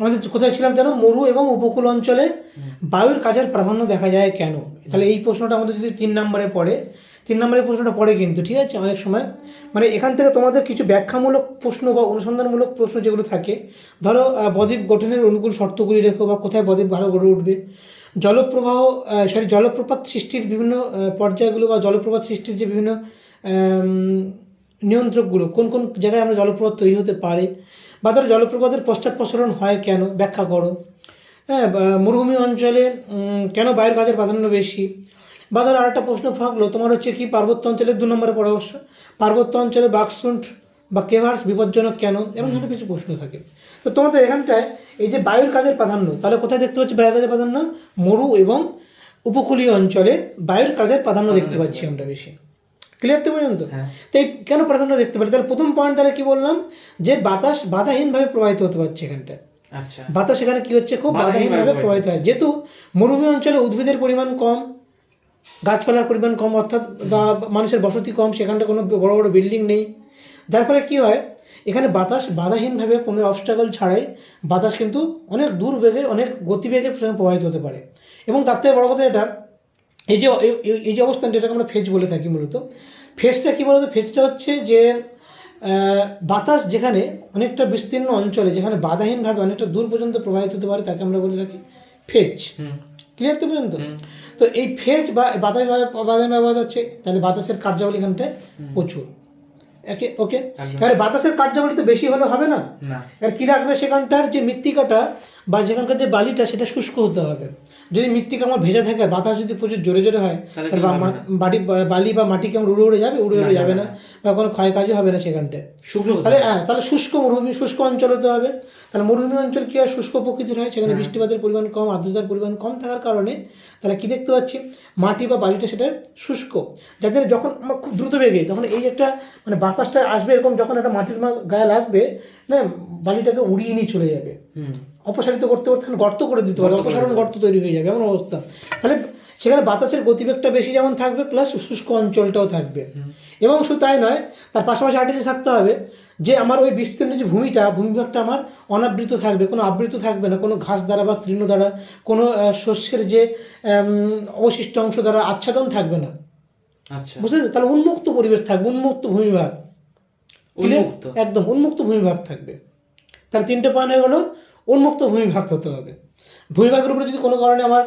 আমাদের কোথায় ছিলাম যেন মরু এবং উপকূল অঞ্চলে বায়ুর কাজের প্রাধান্য দেখা যায় কেন? তাহলে এই প্রশ্নটা আমাদের যদি তিন নম্বরে পড়ে, তিন নম্বরের প্রশ্নটা পড়ে কিন্তু, ঠিক আছে? অনেক সময়। মানে এখান থেকে তোমাদের কিছু ব্যাখ্যামূলক প্রশ্ন বা অনুসন্ধানমূলক প্রশ্ন যেগুলো থাকে, ধরো বদ্বীপ গঠনের অনুকূল শর্তগুলি রেখো বা কোথায় বদ্বীপ ভালো গড়ে উঠবে। জলপ্রবাহ সরি জলপ্রপাত সৃষ্টির বিভিন্ন পর্যায়গুলো বা জলপ্রপাত সৃষ্টির যে বিভিন্ন নিয়ন্ত্রকগুলো, কোন কোন জায়গায় আমরা জলপ্রপাত তৈরি হতে পারে? বা ধরো জলপ্রপাতের পশ্চাৎ প্রসারণ হয় কেন? ব্যাখ্যা করো। হ্যাঁ মরুভূমি অঞ্চলে কেন বায়ুর কাজের প্রাধান্য বেশি? বা ধরো আরেকটা প্রশ্ন থাকল, তোমার হচ্ছে কি পার্বত্য অঞ্চলে দু নম্বরে অবশ্য। পার্বত্য অঞ্চলে বাকসুন্ট বা কেভার্স বিপজ্জনক কেন? এমন ধরনের কিছু প্রশ্ন থাকে। তো তোমাদের এখানটায় এই যে বায়ুর কাজের প্রাধান্য, তাহলে কোথায় দেখতে পাচ্ছি বায়ুর কাজের প্রাধান্য? মরু এবং উপকূলীয় অঞ্চলে বায়ুর কাজের প্রাধান্য দেখতে পাচ্ছি আমরা বেশি। ক্লিয়ার তো পর্যন্ত? হ্যাঁ। তো এই কেন প্রাধান্য দেখতে পারি? তাহলে প্রথম পয়েন্ট তাহলে কি বললাম? যে বাতাস বাধাহীনভাবে প্রবাহিত হতে পারছে এখানটায়। আচ্ছা। বাতাস এখানে কি হচ্ছে? খুব বাধাহীনভাবে প্রবাহিত হয়। যেহেতু মরুভূমি অঞ্চলে উদ্ভিদের পরিমাণ কম গাছপালার পরিমাণ কম অর্থাৎ বা মানুষের বসতি কম সেখানটা কোনো বড় বড় বিল্ডিং নেই। যার ফলে কী হয়? এখানে বাতাস বাধাহীনভাবে কোনো অবস্টাকল ছাড়াই বাতাস কিন্তু অনেক দূর বেগে অনেক গতিবেগে প্রবাহিত হতে পারে। এবং তার থেকে বড় কথা এটা এই যে এই- যে অবস্থানটা এটাকে আমরা ফেজ বলে থাকি মূলত। ফেজটা কী বলতো? ফেজটা হচ্ছে যে বাতাস যেখানে অনেকটা বিস্তীর্ণ অঞ্চলে যেখানে বাধাহীনভাবে অনেকটা দূর পর্যন্ত প্রবাহিত হতে পারে তাকে আমরা বলে থাকি ফেজ ক্লিয়ার তো পর্যন্ত? তো এই ফেজ বা বাতাস ব্যবহার হচ্ছে তাহলে বাতাসের কার্যাবলী এখানটায় প্রচুর। একে ওকে। এবারে বাতাসের কার্যাবলী তো বেশি হলে হবে না? এবার কী রাখবে সেখানটার যে মৃত্তিকাটা বা যেখানকার যে বালিটা সেটা শুষ্ক হতে হবে। যদি মৃত্তিকা আমার ভেজা থাকে বাতাস যদি প্রচুর জোরে জোরে হয় তাহলে বাড়ি বালি বা মাটি কেমন উড়ে উড়ে যাবে উড়ে উড়ে যাবে না। বা কোনো ক্ষয়কাজই হবে না সেখানটায়। শুকনো তাহলে হ্যাঁ তাহলে শুষ্ক মরুভূমি শুষ্ক অঞ্চল হতে হবে। তাহলে মরুভূমি অঞ্চল কি হয়? শুষ্ক প্রকৃতির হয়। সেখানে হ্যাঁ। বৃষ্টিপাতের পরিমাণ কম আর্দ্রতার পরিমাণ কম থাকার কারণে তাহলে কি দেখতে পাচ্ছি? মাটি বা বালিটা সেটা শুষ্ক। যাদের যখন আমার খুব দ্রুত বেগে তখন এই একটা মানে বাতাসটা আসবে এরকম যখন একটা মাটির গায়ে লাগবে না বালিটাকে উড়িয়ে নিয়ে চলে যাবে। হুম। অপসারিত করতে করতে গর্ত করে দিতে পারে অপসারণ গর্ত তৈরি হয়ে যাবে এমন অবস্থা। তাহলে সেখানে বাতাসের গতিবেগটা বেশি যেমন থাকবে প্লাস শুষ্ক অঞ্চলটাও থাকবে। এবং শুধু তাই নয় তার পাশাপাশি জিনিস থাকতে হবে যে আমার ওই বিস্তীর্ণ যে ভূমিটা ভূমিভাগটা আমার অনাবৃত থাকবে কোনো আবৃত থাকবে না কোনো ঘাস দ্বারা বা তৃণ দ্বারা কোনো শস্যের যে অবশিষ্ট অংশ দ্বারা আচ্ছাদন থাকবে না। আচ্ছা। বুঝতে তাহলে উন্মুক্ত পরিবেশ থাকবে উন্মুক্ত ভূমিভাগ। একদম উন্মুক্ত ভূমিভাগ থাকবে। তাহলে তিনটে পয়েন্ট হয়ে গেলো উন্মুক্ত ভূমিভাগ হতে হবে। ভূমিভাগের উপরে যদি কোনো কারণে আমার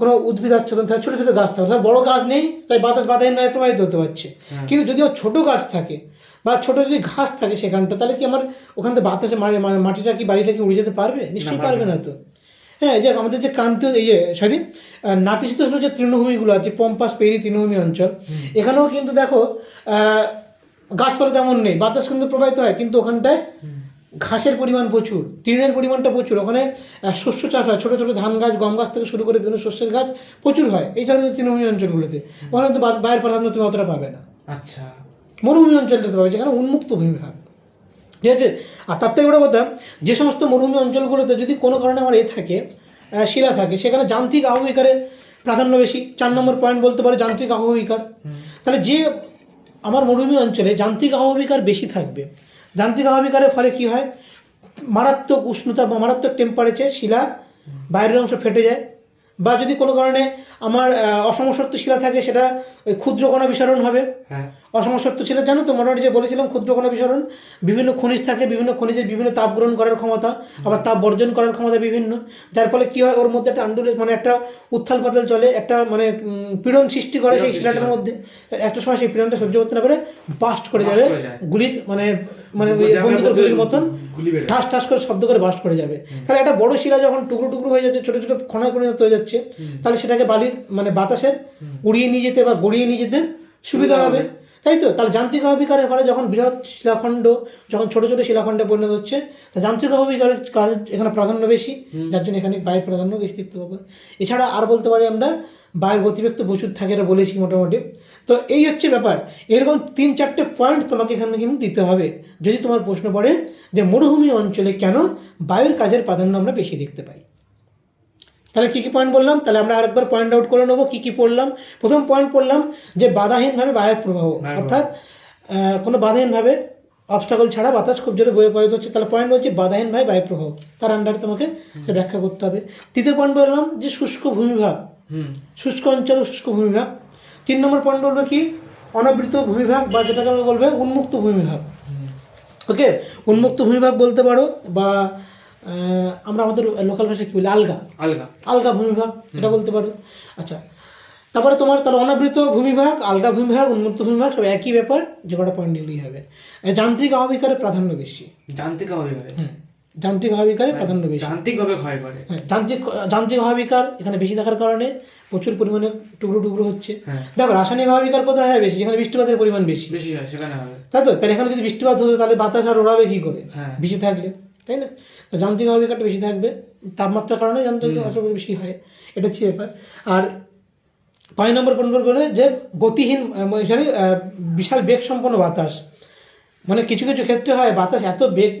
কোনো উদ্ভিদ আচ্ছাদন থাকে ছোটো ছোটো গাছ থাকে বড় গাছ নেই তাই বাতাস বাধাহীনভাবে প্রবাহিত হতে পারছে। হ্যাঁ। কিন্তু যদি আমার ছোটো গাছ থাকে বা ছোটো যদি ঘাস থাকে সেখানটা তাহলে কি আমার ওখান থেকে বাতাসে মারে মানে মাটিটা কি বাড়িটা কি উড়ে যেতে পারবে? নিশ্চয়ই পারবে না। তো। হ্যাঁ যে আমাদের যে ক্রান্তীয় এই যে সরি নাতিশীতোষ্ণ যে তৃণভূমিগুলো আছে পম্পাস পেরি তৃণভূমি অঞ্চল এখানেও কিন্তু দেখো গাছপালা তেমন নেই বাতাস কিন্তু প্রবাহিত হয় কিন্তু ওখানটায় ঘাসের পরিমাণ প্রচুর তৃণের পরিমাণটা প্রচুর। ওখানে শস্য চাষ হয় ছোটো ছোটো ধান গাছ গম গাছ থেকে শুরু করে বিভিন্ন শস্যের গাছ প্রচুর হয়। এই ধরনের তৃণভূমি অঞ্চলগুলোতে ওখানে তো বাইরের প্রাধান্য তুমি অতটা পাবে না। আচ্ছা। মরুভূমি অঞ্চলটাতে পাবে যেখানে উন্মুক্ত ভূমিভাগ ঠিক আছে? আর তার থেকে বড় কথা যে সমস্ত মরুভূমি অঞ্চলগুলোতে যদি কোনো কারণে আমার এ থাকে শিলা থাকে সেখানে যান্ত্রিক আবহবিকারের প্রাধান্য বেশি। চার নম্বর পয়েন্ট বলতে পারে যান্ত্রিক আবহবিকার তাহলে যে আমার মরুভূমি অঞ্চলে যান্ত্রিক আবহবিকার বেশি থাকবে যান্ত্রিক আবহবিকারের ফলে কি হয়? মারাত্মক উষ্ণতা বা মারাত্মক টেম্পারেচার শিলা, বাইরের অংশ ফেটে যায়। বা যদি কোনো কারণে আমার অসমশক্ত শিলা থাকে সেটা ওই ক্ষুদ্র কণা বিসরণ হবে। হ্যাঁ। অসমশক্ত ছিল জানো তো মোটামুটি যে বলেছিলাম ক্ষুদ্রকণা বিসরণ বিভিন্ন খনিজ থাকে বিভিন্ন খনিজের বিভিন্ন তাপ গ্রহণ করার ক্ষমতা আবার তাপ বর্জন করার ক্ষমতা বিভিন্ন যার ফলে কী হয় ওর মধ্যে একটা আন্ডুলে মানে একটা উত্থাল পাতাল চলে একটা মানে পীড়ন সৃষ্টি করে সেই শিলাটার মধ্যে। একটা সময় সেই পীড়নটা সহ্য করতে না পারে বাস্ট করে যাবে গুলির মানে মানে বন্দুকের গুলির মতন। ঠাস ঠাস করে শব্দ করে বাস্ট করে যাবে। তাহলে একটা বড় শিলা যখন টুকরো টুকরো হয়ে যাচ্ছে ছোট ছোট খোনা পরিণত হয়ে যাচ্ছে তাহলে সেটাকে বালির মানে বাতাসের উড়িয়ে নিয়ে যেতে বা গড়িয়ে নিয়ে যেতে সুবিধা হবে। তাই তো? তাহলে যান্ত্রিক অবিকারের ফলে যখন বৃহৎ শিলাখণ্ড যখন ছোট ছোট শিলাখণ্ডে পরিণত হচ্ছে তা যান্ত্রিক অবিকারের কাজ এখানে প্রাধান্য বেশি। যার জন্য এখানে বায়ুর প্রাধান্য বেশি দেখতে পাবো। এছাড়া আর বলতে পারি আমরা বায়ুর গতিবেগ তো প্রচুর থাকে এটা বলেছি মোটামুটি। তো এই হচ্ছে ব্যাপার। এরকম তিন চারটে পয়েন্ট তোমাকে এখানে কিন্তু দিতে হবে। যদি তোমার প্রশ্ন পড়ে যে মরুভূমি অঞ্চলে কেন বায়ুর কাজের প্রাধান্য আমরা বেশি দেখতে পাই? তাহলে কী কী পয়েন্ট বললাম? তাহলে আমরা আরেকবার পয়েন্ট আউট করে নেব কী কী পড়লাম? প্রথম পয়েন্ট পড়লাম যে বাধাহীনভাবে বায়ুর প্রবাহ অর্থাৎ কোনো বাধাহীনভাবে অবস্টাকল ছাড়া বাতাস খুব জোরে বয়ে পালিত হচ্ছে। তাহলে পয়েন্ট হচ্ছে বাধাহীন ভাই বায়ু প্রবাহ। তার আন্ডারে তোমাকে সে ব্যাখ্যা করতে হবে। তৃতীয় পয়েন্ট বললাম যে শুষ্ক ভূমিভাগ। হুম। শুষ্ক অঞ্চল শুষ্ক ভূমিভাগ। তিন নম্বর পয়েন্ট বলবে কি? অনাবৃত ভূমিভাগ বা যেটাকে আমরা বলবে উন্মুক্ত ভূমিভাগ। ওকে উন্মুক্ত ভূমিভাগ বলতে পারো বা আমরা আমাদের লোকাল ভাষায় কী বলি? আলগা। আলগা। আলগা ভূমিভাগ এটা বলতে পারো। আচ্ছা তারপরে তোমার তাহলে অনাবৃত ভূমিভাগ আলগা ভূমিভাগ উন্মুক্ত ভূমিভাগ সব একই ব্যাপার যে কটা পয়েন্ট নিলেই হবে। যান্ত্রিক আহবিকারের প্রাধান্য বেশি। যান্ত্রিক হবে হ্যাঁ যান্ত্রিক আহবিকারের প্রাধান্য বেশি। যান্ত্রিক ভাবে ক্ষয় করে। হ্যাঁ যান্ত্রিক যান্ত্রিক অভাবিকার এখানে বেশি থাকার কারণে প্রচুর পরিমাণে টুকরো টুকরো হচ্ছে। হ্যাঁ। দেখো রাসায়নিক অভাবিকার কোথায় হয় বেশি? যেখানে বৃষ্টিপাতের পরিমাণ বেশি। বেশি হয় সেখানে হবে তাই তো? তাহলে এখানে যদি বৃষ্টিপাত হতো তাহলে বাতাস আর ওড়াবে কী করে? হ্যাঁ। বেশি থাকলে। তাই না? তো যান্ত্রিক অভাবিকারটা বেশি থাকবে তাপমাত্রার কারণে যান্ত্রিক অভাবিকার বেশি হয় এটা হচ্ছে ব্যাপার। আর পাঁচ নম্বর পনেরো বলে যে গতিহীন সরি বিশাল বেগ সম্পন্ন বাতাস। মানে কিছু কিছু ক্ষেত্রে হয় বাতাস এত বেগ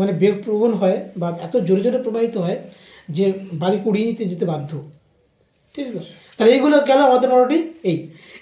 মানে বেগ প্রবণ হয় বা এত জোরে জোরে প্রবাহিত হয় যে বাড়ি কুড়িয়ে নিতে যেতে বাধ্য। ঠিক আছে। তাহলে এইগুলো গেল আমাদের মোটামুটি এই।